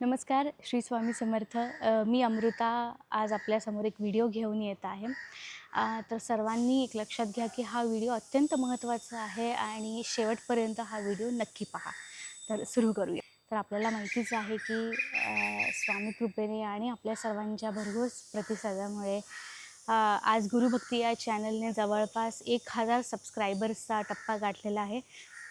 नमस्कार श्री स्वामी समर्थ. मी अमृता आज आपल्यासमोर एक व्हिडिओ घेऊन येत आहे. तर सर्वांनी एक लक्षात घ्या की हा व्हिडिओ अत्यंत महत्त्वाचा आहे आणि शेवटपर्यंत हा व्हिडिओ नक्की पहा. तर सुरू करूया. तर आपल्याला माहितीच आहे की स्वामी कृपेने आणि आपल्या सर्वांच्या भरघोस प्रतिसादामुळे आज गुरुभक्ती या चॅनलने जवळपास एक हजार सबस्क्रायबर्सचा टप्पा गाठलेला आहे.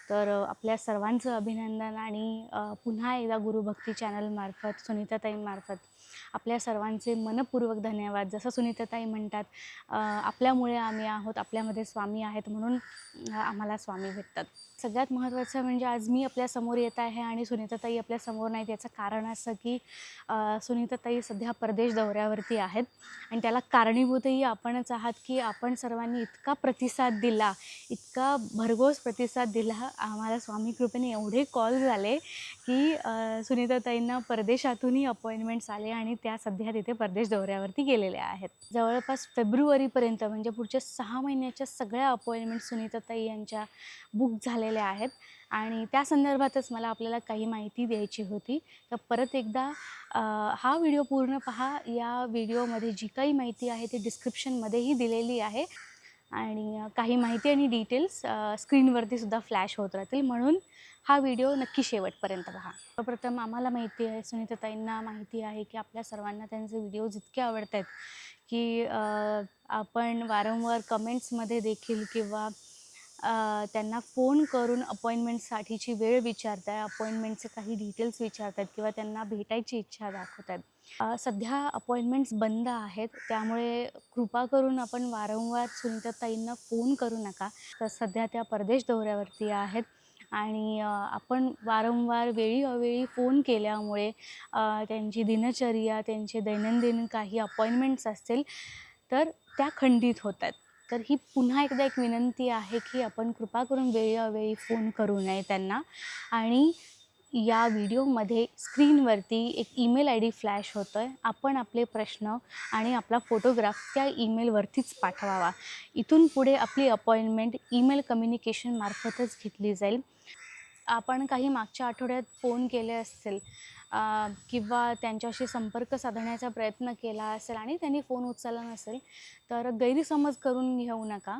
तर आपल्या सर्वांचं अभिनंदन आणि पुन्हा एकदा गुरुभक्ती चॅनलमार्फत सुनीताताईंमार्फत आपल्या सर्वांचे मनपूर्वक धन्यवाद. जसं सुनीताताई म्हणतात आपल्यामुळे आम्ही आहोत आपल्यामध्ये स्वामी आहेत म्हणून आम्हाला स्वामी भेटतात. सगळ्यात महत्त्वाचं म्हणजे आज मी आपल्यासमोर येत आहे आणि सुनीताताई आपल्यासमोर नाहीत याचं कारण असं की सुनीताताई सध्या परदेश दौऱ्यावरती आहेत आणि त्याला कारणीभूतही आपणच आहात की आपण सर्वांनी इतका प्रतिसाद दिला इतका भरघोस प्रतिसाद दिला आम्हाला स्वामी कृपेने एवढे कॉल झाले की सुनीताताईंना परदेशातूनही अपॉइंटमेंट्स आले आणि त्या सध्या तिथे परदेश दौऱ्यावरती गेलेल्या आहेत. जवळपास फेब्रुवारीपर्यंत म्हणजे पुढच्या सहा महिन्याच्या सगळ्या अपॉइंटमेंट सुनीताताई यांच्या बुक झालेल्या आहेत. आणि त्या संदर्भातच मला आपल्याला काही माहिती द्यायची होती. तर परत एकदा हा व्हिडिओ पूर्ण पहा. या व्हिडिओमध्ये जी काही माहिती आहे ती डिस्क्रिप्शनमध्येही दिलेली आहे. आणि काही माहिती आणि डिटेल्स स्क्रीनवरती सुद्धा फ्लॅश होत राहतील. म्हणून हा व्हिडिओ नक्की शेवटपर्यंत पहा. सर्वप्रथम आम्हाला माहिती आहे सुनीताताईंना माहिती आहे की आपल्या सर्वांना त्यांचे व्हिडिओज इतके आवडत आहेत की आपण वारंवार कमेंट्समध्ये देखील किंवा त्यांना फोन करून अपॉइंटमेंटसाठीची वेळ विचारताय अपॉइंटमेंटचे काही डिटेल्स विचारत आहेत किंवा त्यांना भेटायची इच्छा दाखवत आहेत सध्या अपॉइंटमेंट्स बंद आहेत त्यामुळे कृपा करून आपण वारंवार सुनीताताईंना फोन करू नका. तर सध्या त्या परदेश दौऱ्यावरती आहेत आणि आपण वारंवार वेळी अवेळी फोन केल्यामुळे त्यांची दिनचर्या त्यांचे दैनंदिन काही अपॉइंटमेंट्स असतील तर त्या खंडित होतात तर ही पुन्हा एकदा एक विनंती आहे की आपण कृपा करून वेळी अवेळी फोन करू नये त्यांना. आणि या व्हिडिओमध्ये स्क्रीनवरती एक ईमेल आय डी फ्लॅश होतो आहे आपण आपले प्रश्न आणि आपला फोटोग्राफ त्या ईमेलवरतीच पाठवावा. इथून पुढे आपली अपॉइंटमेंट ईमेल कम्युनिकेशनमार्फतच घेतली जाईल. आपण काही मागच्या आठवड्यात फोन केले असतील किंवा त्यांच्याशी संपर्क साधण्याचा प्रयत्न केला असेल आणि त्यांनी फोन उचलला नसेल तर गैरसमज करून घेऊ नका.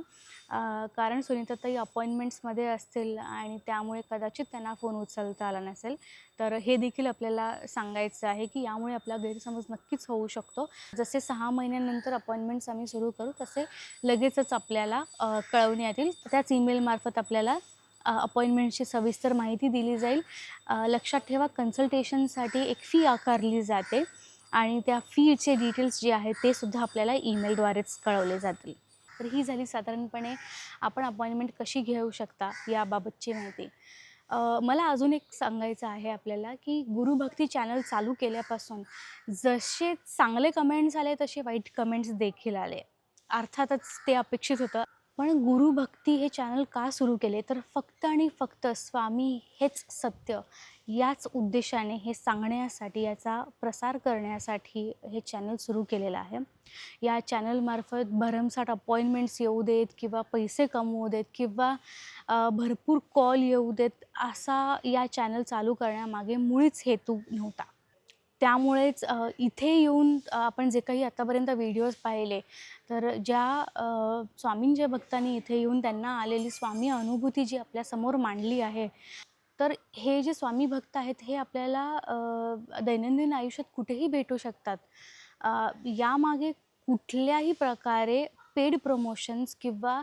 कारण सुनीताताई अपॉइंटमेंट्समध्ये असतील आणि त्यामुळे कदाचित त्यांना फोन उचलता आला नसेल तर हे देखील आपल्याला सांगायचं आहे की यामुळे आपला गैरसमज नक्कीच होऊ शकतो. जसे सहा महिन्यानंतर अपॉइंटमेंट्स आम्ही सुरू करू तसे लगेचच आपल्याला कळवण्यात येईल. त्याच ईमेलमार्फत आपल्याला अपॉइंटमेंटची सविस्तर माहिती दिली जाईल. लक्षात ठेवा कन्सल्टेशनसाठी एक फी आकारली जाते आणि त्या फीचे डिटेल्स जे आहेत ते सुद्धा आपल्याला ईमेलद्वारेच कळवले जातील. तर ही झाली साधारणपणे आपण अपॉइंटमेंट कशी घेऊ शकता याबाबतची माहिती. मला अजून एक सांगायचं आहे आपल्याला की गुरुभक्ती चॅनल चालू केल्यापासून जसे चांगले कमेंट्स आले तसे वाईट कमेंट्स देखील आले. अर्थातच ते अपेक्षित होतं. पण गुरुभक्ती हे चॅनल का सुरू केले? तर फक्त आणि फक्त स्वामी हेच सत्य. याच उद्देशाने हे सांगण्यासाठी याचा प्रसार करण्यासाठी हे चॅनल सुरू केलेलं आहे. या चॅनलमार्फत भरमसाठ अपॉइंटमेंट्स येऊ देत किंवा पैसे कमवू देत किंवा भरपूर कॉल येऊ देत असा या चॅनल चालू करण्यामागे मुळीच हेतू नव्हता. त्यामुळेच इथे येऊन आपण जे काही आतापर्यंत व्हिडिओज पाहिले तर ज्या स्वामींच्या भक्तांनी इथे येऊन त्यांना आलेली स्वामी अनुभूती जी आपल्यासमोर मांडली आहे तर हे जे स्वामी भक्त आहेत हे आपल्याला दैनंदिन आयुष्यात कुठेही भेटू शकतात. यामागे कुठल्याही प्रकारे पेड प्रमोशन्स किंवा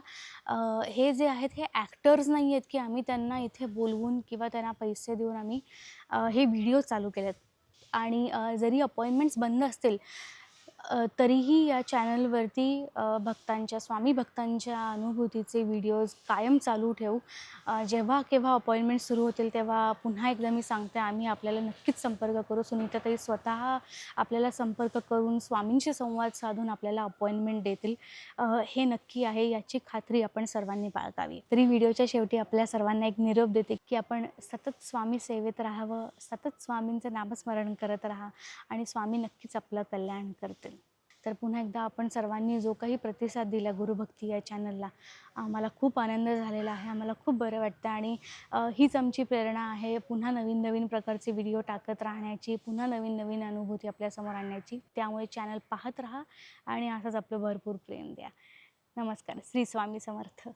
हे जे आहेत हे ॲक्टर्स नाही आहेत की आम्ही त्यांना इथे बोलवून किंवा त्यांना पैसे देऊन आम्ही हे व्हिडिओ चालू केलेत. आणि जरी अपॉइंटमेंट्स बंद असतील तरीही या चॅनलवरती भक्तांच्या स्वामी भक्तांच्या अनुभूतीचे व्हिडिओज कायम चालू ठेवू. जेव्हा केव्हा अपॉइंटमेंट सुरू होतील तेव्हा पुन्हा एकदा मी सांगते आम्ही आपल्याला नक्कीच संपर्क करू. सुनीताताई स्वतः आपल्याला संपर्क करून स्वामींशी संवाद साधून आपल्याला अपॉइंटमेंट देतील. हे नक्की आहे याची खात्री आपण सर्वांनी बाळगावी. तरी व्हिडिओच्या शेवटी आपल्या सर्वांना एक निरोप देते की आपण सतत स्वामी सेवेत राहावं सतत स्वामींचं नामस्मरण करत राहा आणि स्वामी नक्कीच आपलं कल्याण करतील. तर पुन्हा एकदा आपण सर्वांनी जो काही प्रतिसाद दिला गुरुभक्ती या चॅनलला आम्हाला खूप आनंद झालेला आहे आम्हाला खूप बरं वाटतं आणि हीच आमची प्रेरणा आहे पुन्हा नवीन नवीन प्रकारचे व्हिडिओ टाकत राहण्याची पुन्हा नवीन नवीन अनुभूती आपल्यासमोर आणण्याची. त्यामुळे चॅनल पाहत राहा आणि असंच आपलं भरपूर प्रेम द्या. नमस्कार श्री स्वामी समर्थ.